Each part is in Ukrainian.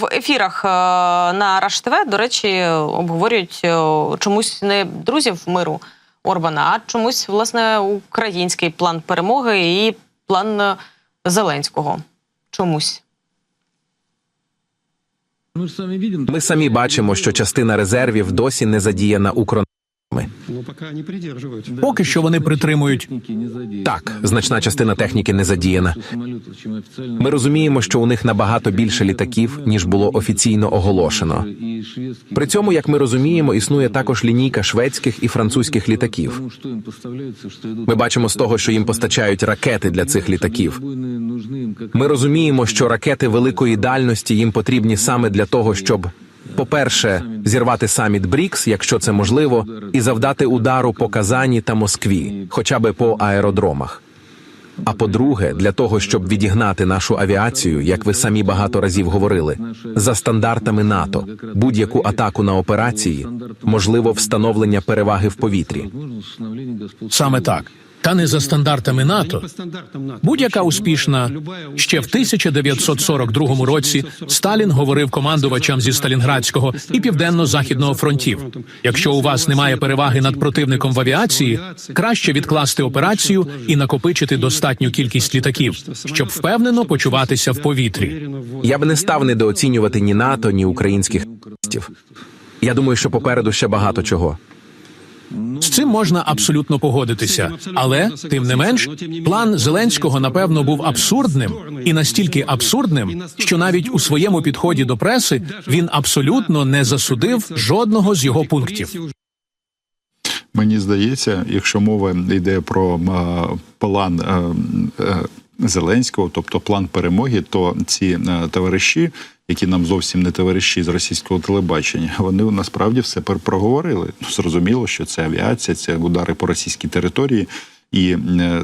В ефірах е, на Раш ТВ, до речі, обговорюють е, чомусь не друзів миру Орбана, а чомусь власне український план перемоги і план е, Зеленського. Чомусь. Ми самі бачимо, що частина резервів досі не задіяна укронами. Поки що вони притримують. Так, значна частина техніки не задіяна. Ми розуміємо, що у них набагато більше літаків, ніж було офіційно оголошено. При цьому, як ми розуміємо, існує також лінійка шведських і французьких літаків. Ми бачимо з того, що їм постачають ракети для цих літаків. Ми розуміємо, що ракети великої дальності їм потрібні саме для того, щоб, по-перше, зірвати саміт БРІКС, якщо це можливо, і завдати удару по Казані та Москві, хоча би по аеродромах. А по-друге, для того, щоб відігнати нашу авіацію, як ви самі багато разів говорили, за стандартами НАТО, будь-яку атаку на операції, можливо встановлення переваги в повітрі. Саме так. Та не за стандартами НАТО. Будь-яка успішна ще в 1942 році Сталін говорив командувачам зі Сталінградського і південно-західного фронтів. Якщо у вас немає переваги над противником в авіації, краще відкласти операцію і накопичити достатню кількість літаків, щоб впевнено почуватися в повітрі. Я б не став недооцінювати ні НАТО, ні українських. Я думаю, що попереду ще багато чого. З цим можна абсолютно погодитися, але тим не менш, план Зеленського напевно був абсурдним і настільки абсурдним, що навіть у своєму підході до преси він абсолютно не засудив жодного з його пунктів. Мені здається, якщо мова йде про план е, е, Зеленського, тобто план перемоги, то ці е, товариші, які нам зовсім не товариші з російського телебачення, вони насправді все проговорили. Ну, Зрозуміло, що це авіація, це удари по російській території. І е,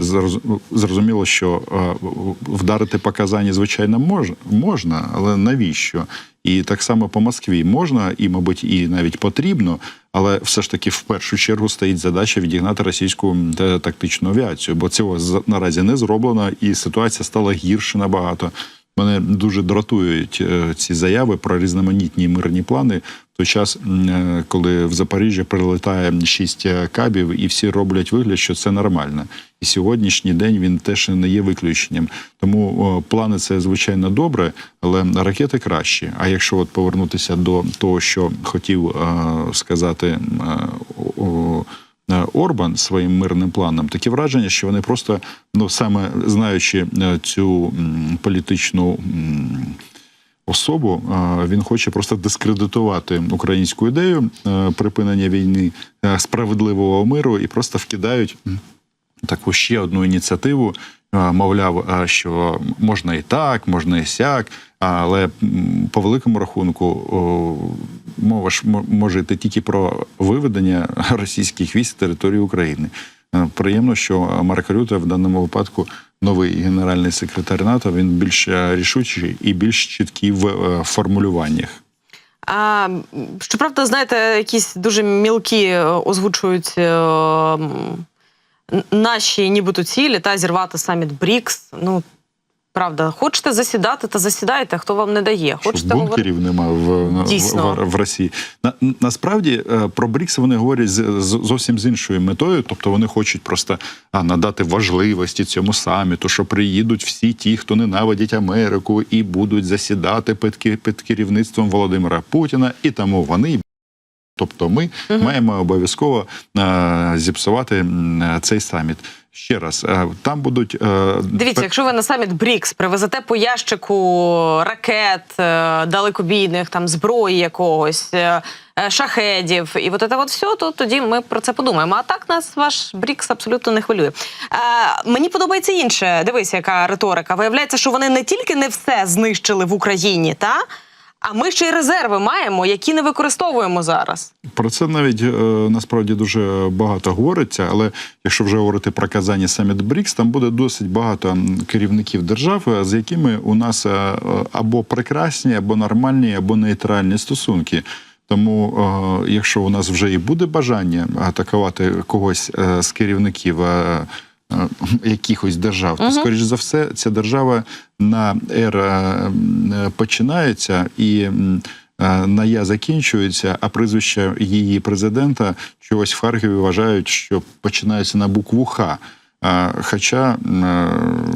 зрозуміло, що е, вдарити по Казані, звичайно, мож, можна, але навіщо? І так само по Москві можна, і, мабуть, і навіть потрібно, але все ж таки в першу чергу стоїть задача відігнати російську тактичну авіацію, бо цього наразі не зроблено, і ситуація стала гірше набагато. Мене дуже дратують е, ці заяви про різноманітні мирні плани. В той час, е, коли в Запоріжжя прилетає шість е, кабів, і всі роблять вигляд, що це нормально. І сьогоднішній день він теж не є виключенням. Тому плани це звичайно добре, але ракети кращі. А якщо от повернутися до того, що хотів сказати Орбан своїм мирним планом, таке враження, що вони просто ну саме знаючи е, цю політичну. Особу е, він хоче просто дискредитувати українську ідею е, припинення війни е, справедливого миру і просто вкидають таку ще одну ініціативу. Мовляв, що можна і так, можна і сяк, але по великому рахунку мова ж може йти тільки про виведення російських військ з території України. Е, Приємно, що Марк Рюте в даному випадку новий генеральний секретар НАТО. Він більш е, рішучий і більш чіткий в е, формулюваннях. А, щоправда, знаєте, якісь дуже мілкі озвучують наші нібито цілі та зірвати саміт БРІКС. Ну, правда, хочете засідати, та засідайте, хто вам не дає. Хочете бункерів нема в, в, Дійсно. в, в Росії. На, насправді е, про БРІКС вони говорять з, з- зовсім з іншою метою, тобто вони хочуть просто а, надати важливості цьому саміту, що приїдуть всі ті, хто ненавидять Америку, і будуть засідати під, під керівництвом Володимира Путіна, і тому вони. Тобто ми маємо обов'язково е, зіпсувати цей саміт. Ще раз, е, там будуть е, Дивіться, якщо ви на саміт БРІКС привезете по ящику ракет е, далекобійних, там зброї якогось, е, е, шахедів, і от це от все, то тоді ми про це подумаємо. А так нас ваш БРІКС абсолютно не хвилює. Е, мені подобається інше. Дивись, яка риторика. Виявляється, що вони не тільки не все знищили в Україні, та а ми ще й резерви маємо, які не використовуємо зараз. Про це навіть е, насправді дуже багато говориться. Але якщо вже говорити про Казані саміт БРІКС, там буде досить багато керівників держав, е, з якими у нас е, або прекрасні, або нормальні, або нейтральні стосунки. Тому, якщо у нас вже і буде бажання атакувати когось з керівників. Е, якихось держав, то скоріш за все, ця держава на Р е, починається і. е, На я закінчується, а прізвище її президента чогось в Харкові вважають, що починається на букву Х. Хоча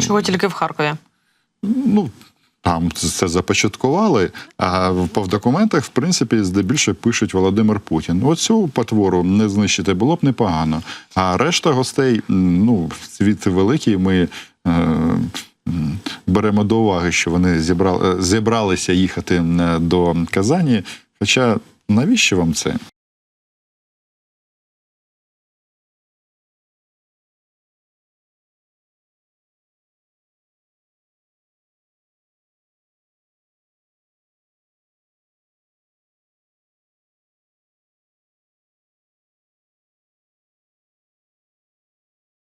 Чого тільки в Харкові? ну там це започаткували, а в документах, в принципі, здебільшого пишуть Володимир Путін. Оцю потвору не знищити було б непогано. А решта гостей, ну, світ великий, ми. Е, Беремо до уваги, що вони зібрали, зібралися їхати е, до Казані. Хоча навіщо вам це?